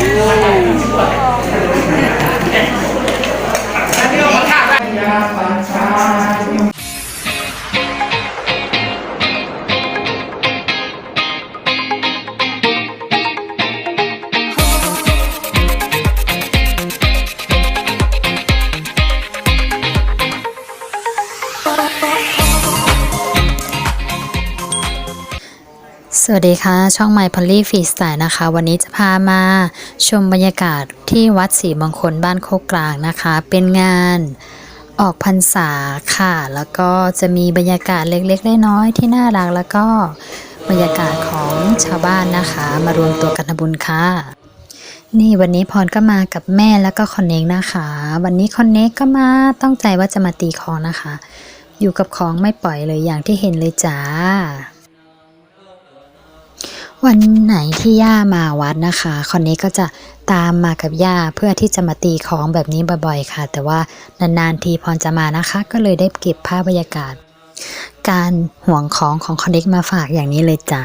Yeah. สวัสดีค่ะ ช่อง My Polly f r e e s t y l e นะคะ วันนี้จะพามาชมบรรยากาศที่วัดศรีมงคลบ้านโคกกลางนะคะ เป็นงานออกพรรษาค่ะ แล้วก็จะมีบรรยากาศเล็กๆน้อยๆที่น่ารักแล้วก็บรรยากาศของชาวบ้านนะคะ มารวมตัวกันทำบุญค่ะ นี่วันนี้พรก็มากับแม่แล้วก็คอนเน็กนะคะ วันนี้คอนเน็กก็มาตั้งใจว่าจะมาตีคองนะคะ อยู่กับของไม่ปล่อยเลยอย่างที่เห็นเลยจ้า วันไหนที่ย่ามาวัดนะคะคนนี้ก็จะตามมากับย่าเพื่อที่จะมาตีของแบบนี้บ่อยๆ ค่ะ แต่ว่านานๆทีพรจะมานะคะ ก็เลยได้เก็บภาพบรรยากาศ การห่วงของของคอนเน็กมาฝากอย่างนี้เลยจ้า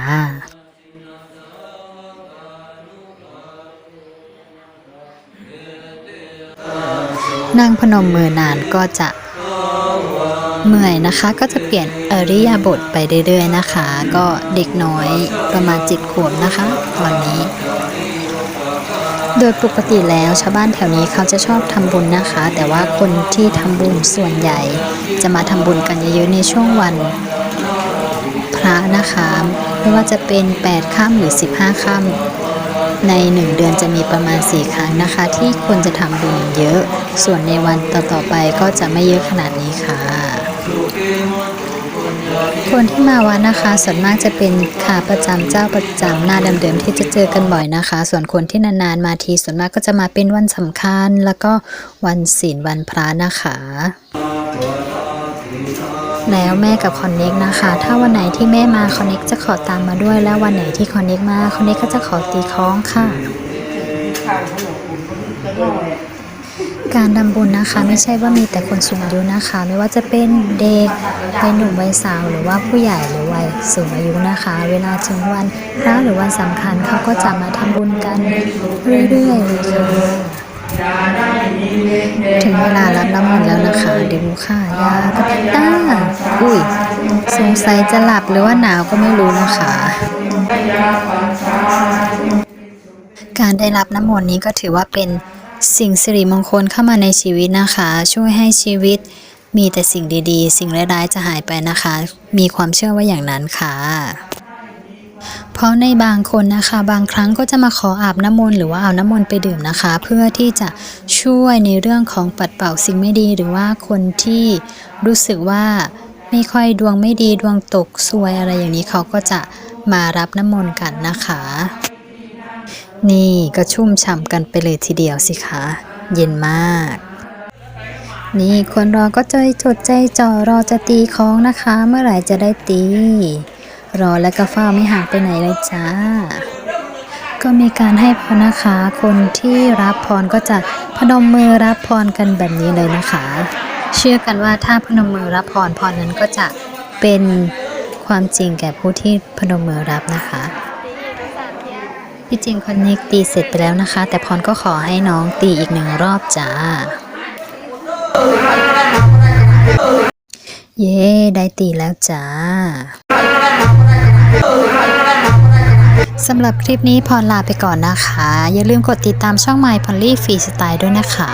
นั่งพนมมือนานก็จะ เมื่อยนะคะก็จะเปลี่ยนอริยาบทไปเรื่อยๆนะคะ ก็เด็กน้อยประมาณจิตขวบนะคะตอนนี้ โดยปกติแล้วชาวบ้านแถวนี้เขาจะชอบทำบุญนะคะ แต่ว่าคนที่ทำบุญส่วนใหญ่ จะมาทำบุญกันเยอะๆในช่วงวันพระนะคะ ไม่ว่าจะเป็น 8 ค่ำหรือ 15 ค่ำ ใน 1 เดือนจะมีประมาณ 4 ครั้งนะคะ ที่คนจะทำบุญเยอะ ส่วนในวันต่อๆไปก็จะไม่เยอะขนาดนี้ค่ะ คนที่มาวัดนะคะ ส่วนมากจะเป็นขาประจำเจ้าประจำหน้าเดิมๆที่จะเจอกันบ่อยนะคะ ส่วนคนที่นานๆมาทีส่วนมากก็จะมาเป็นวันสำคัญ แล้วก็วันศีลวันพระนะคะ แล้วแม่กับคอนเน็กนะคะ ถ้าวันไหนที่แม่มาคอนเน็กจะขอตามมาด้วย แล้ววันไหนที่คอนเน็กมาคอนเน็กก็จะขอตีคล้องค่ะ การทำบุญนะคะ ไม่ใช่ว่ามีแต่คนสูงอายุนะคะ ไม่ว่าจะเป็นเด็กวัยหนุ่มวัยสาวหรือว่าผู้ใหญ่หรือวัยสูงอายุนะคะ เวลาถึงวันพระหรือวันสำคัญเขาก็จะมาทำบุญกันเรื่อยๆเลยค่ะ ถึงเวลารับน้ำมนต์แล้วนะคะ เดี๋ยวดูค่ะยากับตาอุ้ย สงสัยจะหลับหรือว่าหนาวก็ไม่รู้นะคะ การได้รับน้ำมนต์นี้ก็ถือว่าเป็นสิ่งสิริมงคลเข้ามาในชีวิตนะคะ ช่วยให้ชีวิตมีแต่สิ่งดีๆ สิ่งร้ายๆจะหายไปนะคะ มีความเชื่อว่าอย่างนั้นค่ะ เพราะในบางคนนะคะบางครั้งก็จะมาขออาบน้ำมนต์หรือว่าเอาน้ำมนต์ไปดื่มนะคะ เพื่อที่จะช่วยในเรื่องของปัดเป่าสิ่งไม่ดีหรือว่าคนที่รู้สึกว่าไม่ค่อยดวงไม่ดีดวงตกซวยอะไรอย่างนี้เขาก็จะมารับน้ำมนต์กันนะคะ นี่ก็ชุ่มฉ่ำกันไปเลยทีเดียวสิคะเย็นมาก นี่คนรอก็ใจจดใจจ่อรอจะตีของนะคะ เมื่อไหร่จะได้ตี รอแล้วก็เฝ้าไม่ห่างไปไหนเลยจ้า ก็มีการให้พรนะคะ คนที่รับพรก็จะพนมมือรับพรกันแบบนี้เลยนะคะ เชื่อกันว่าถ้าพนมมือรับพรพรนั้นก็จะเป็นความจริงแก่ผู้ที่พนมมือรับนะคะที่จริงคนนี้ตีเสร็จไปแล้วนะคะ แต่พรก็ขอให้น้องตีอีกหนึ่งรอบจ้า เย้ ได้ตีแล้วจ้าสำหรับคลิปนี้พรลาไปก่อนนะคะ อย่าลืมกดติดตามช่อง My Polly Free Style ด้วยนะคะ